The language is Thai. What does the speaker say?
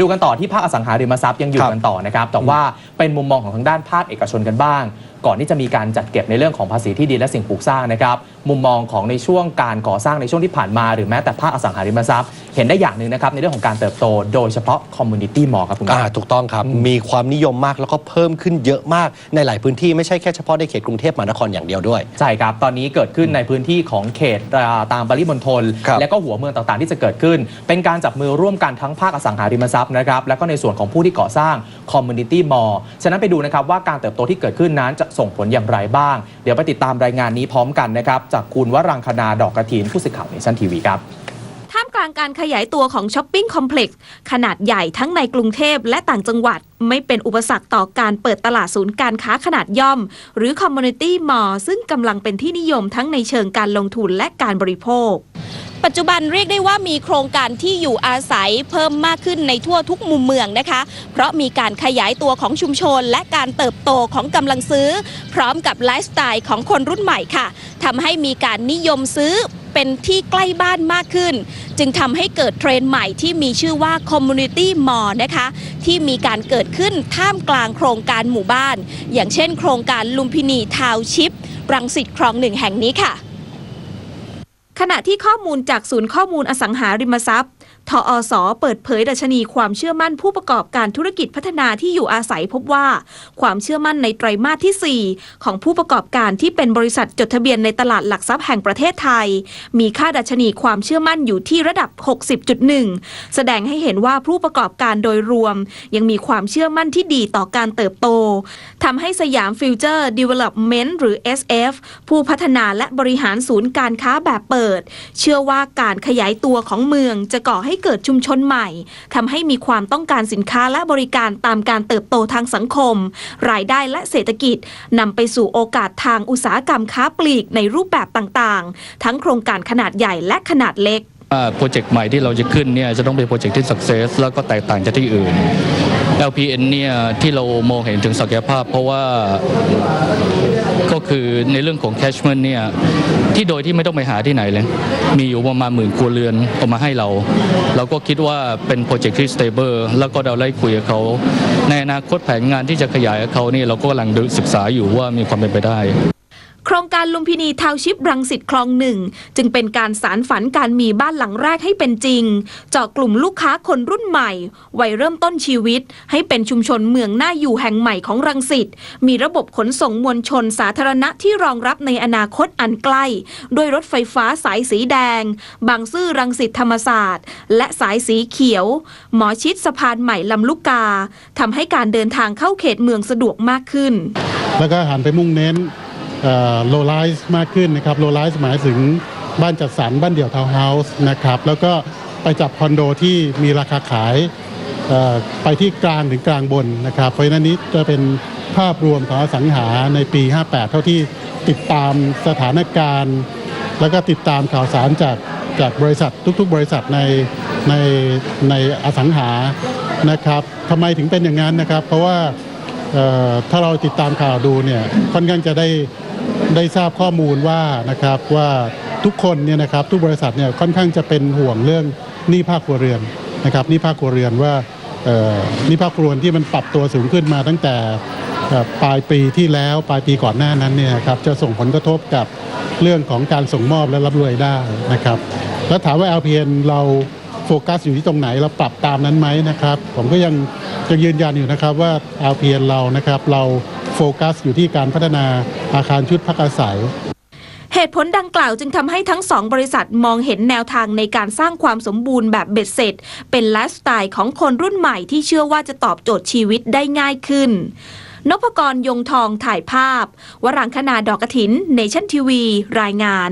ดูกันต่อที่ภาคอสังหาริมทรัพย์ยังอยู่กันต่อนะครับ แต่ว่าเป็นมุมมองของทางด้านภาคเอกชนกันบ้าง ก่อนที่จะมีการจัดเก็บในเรื่องของภาษีที่ดินและสิ่งปลูกสร้างนะครับมุมมองของในช่วงการก่อสร้างในช่วงที่ผ่านมา หรือแม้แต่ภาคอสังหาริมทรัพย์ เห็นได้อย่างหนึ่งนะครับในเรื่องของการเติบโต โดยเฉพาะคอมมูนิตี้มอลครับคุณอ่าครับถูกต้องครับ มีความนิยมมากแล้วก็เพิ่มขึ้นเยอะมากในหลายพื้นที่ไม่ใช่แค่เฉพาะในเขตกรุงเทพมหานครอย่างเดียวด้วย ใช่ครับ ตอนนี้เกิดขึ้นในพื้นที่ของเขตอ่าตามปริมณฑลครับและก็หัวเมืองต่างๆ ที่จะเกิดขึ้น เป็นการจับมือร่วมกันทั้งภาคอสังหาริมทรัพย์นะครับแล้วก็ในส่วนของผู้ที่ก่อสร้างคอมมูนิตี้มอลฉะนั้นไปดูนะครับว่าการเติบโตที่เกิดขึ้นนั้นจะส่งผลอย่างไรบ้าง เดี๋ยวไปติดตามรายงานนี้พร้อมกันนะครับจากคุณวรังคณาดอกกระถินผู้สื่อข่าวเนชั่นทีวีครับท่ามกลางการขยายตัวของช้อปปิ้งคอมเพล็กซ์ขนาดใหญ่ทั้งในกรุงเทพและต่างจังหวัด ไม่เป็นอุปสรรคต่อการเปิดตลาดศูนย์การค้าขนาดย่อม หรือคอมมูนิตี้มอลซึ่งกำลังเป็นที่นิยมทั้งในเชิงการลงทุนและการบริโภค ปัจจุบันเรียกได้ว่ามีโครงการที่อยู่อาศัยเพิ่มมากขึ้นในทั่วทุกมุมเมืองนะคะ เพราะมีการขยายตัวของชุมชน และการเติบโตของกำลังซื้อ พร้อมกับไลฟ์สไตล์ของคนรุ่นใหม่ค่ะทำให้มีการนิยมซื้อเป็นที่ใกล้บ้านมากขึ้น จึงทำให้เกิดเทรนด์ใหม่ที่มีชื่อว่า Community Mall นะคะ ที่มีการเกิดขึ้นท่ามกลางโครงการหมู่บ้าน อย่างเช่น โครงการลุมพินีทาวชิปรังสิตคลองหนึ่งแห่งนี้ค่ะ ขณะที่ข้อมูลจากศูนย์ข้อมูลอสังหาริมทรัพย์ ทออสเปิดเผยดัชนีความเชื่อมั่นผู้ประกอบการธุรกิจพัฒนาที่อยู่อาศัยพบว่า ความเชื่อมั่นในไตรมาสที่ 4 ของผู้ประกอบการที่เป็นบริษัทจดทะเบียนในตลาดหลักทรัพย์แห่งประเทศไทย มีค่าดัชนีความเชื่อมั่นอยู่ที่ระดับ 60.1 แสดงให้เห็นว่าผู้ประกอบการโดยรวม ยังมีความเชื่อมั่นที่ดีต่อการเติบโตทำให้สยามฟิวเจอร์ดีเวล็อปเมนต์หรือ SF ผู้พัฒนาและบริหารศูนย์การค้าแบบเปิดเชื่อว่าการขยายตัวของเมืองจะก่อให้เกิดชุมชนใหม่ทำให้มีความต้องการสินค้าและบริการตามการเติบโตทางสังคม รายได้และเศรษฐกิจนำไปสู่โอกาสทางอุตสาหกรรมค้าปลีกในรูปแบบต่างๆ ทั้งโครงการขนาดใหญ่และขนาดเล็กโปรเจกต์ใหม่ที่เราจะขึ้นเนี่ยจะต้องเป็นโปรเจกต์ที่ success แล้วก็แตกต่างจากที่อื่น LPN เนี่ยที่เรามองเห็นถึงศักยภาพ เพราะว่า ก็คือในเรื่องของแคชเมนเนี่ยที่โดยที่ไม่ต้องไปหาที่ไหนเลย มีอยู่ประมาณหมื่นครัวเรือนเอามาให้เรา เราก็คิดว่าเป็นโปรเจกต์ที่สเตเบิลแล้วก็เราได้คุยกับเขาในอนาคตแผนงานที่จะขยายกับเขานี่เราก็กำลังศึกษาอยู่ว่ามีความเป็นไปได้ โครงการลุมพินีทาวชิปรังสิตคลองหนึ่งจึงเป็นการสารฝันการมีบ้านหลังแรกให้เป็นจริง เจาะกลุ่มลูกค้าคนรุ่นใหม่ วัยเริ่มต้นชีวิต ให้เป็นชุมชนเมืองหน่าอยู่แห่งใหม่ของรังสิตมีระบบขนส่งมวลชนสาธารณะที่รองรับในอนาคตอันใกล้ ด้วยรถไฟฟ้าสายสีแดง บางซื่อรังสิตธรรมศาสตร์ และสายสีเขียว หมอชิดสะพานใหม่ลำลูกกาทำให้การเดินทางเข้าเขตเมืองสะดวกมากขึ้น แล้วก็หันไปมุ่งเน้น โลไลซ์มากขึ้นนะครับโลไลซ์หมายถึงบ้านจัดสรรบ้านเดี่ยวทาวน์เฮาส์นะครับแล้วก็ไปจับคอนโดที่มีราคาขายไปที่กลางถึงกลางบนนะครับ เพราะฉะนั้นนี้จะเป็นภาพรวมของอสังหาในปี 58 เท่าที่ติดตามสถานการณ์ แล้วก็ติดตามข่าวสารจากจากบริษัททุกๆ บริษัทในในในอสังหานะครับทำไมถึงเป็นอย่างนั้นนะครับ เพราะว่าถ้าเราติดตามข่าวดูเนี่ยค่อนข้างจะได้ ได้ทราบข้อมูลว่านะครับว่าทุกคนเนี่ยนะครับทุกบริษัทเนี่ยค่อนข้างจะเป็นห่วงเรื่องหนี้ภาคครัวเรือนนะครับหนี้ภาคครัวเรือนว่าหนี้ภาคครัวเรือนที่มันปรับตัวสูงขึ้นมาตั้งแต่ปลายปีที่แล้วปลายปีก่อนหน้านั้นเนี่ยครับจะส่งผลกระทบกับเรื่องของการส่งมอบและรับรวยได้นะครับ แล้วถามว่า LPN เราโฟกัสอยู่ที่ตรงไหนเราปรับตามนั้นไหมนะครับ ผมก็ยังยังยืนยันอยู่นะครับว่า LPN เรานะครับเรา โฟกัสอยู่ที่การพัฒนาอาคารชุดพักอาศัยเหตุผลดังกล่าวจึงทำให้ทั้งสองบริษัทมองเห็นแนวทางในการสร้างความสมบูรณ์แบบเบ็ดเสร็จ เป็นไลฟ์สไตล์ของคนรุ่นใหม่ที่เชื่อว่าจะตอบโจทย์ชีวิตได้ง่ายขึ้นนพกรยงทองถ่ายภาพ วรังคณาดอกกระถิน เนชั่นทีวี รายงาน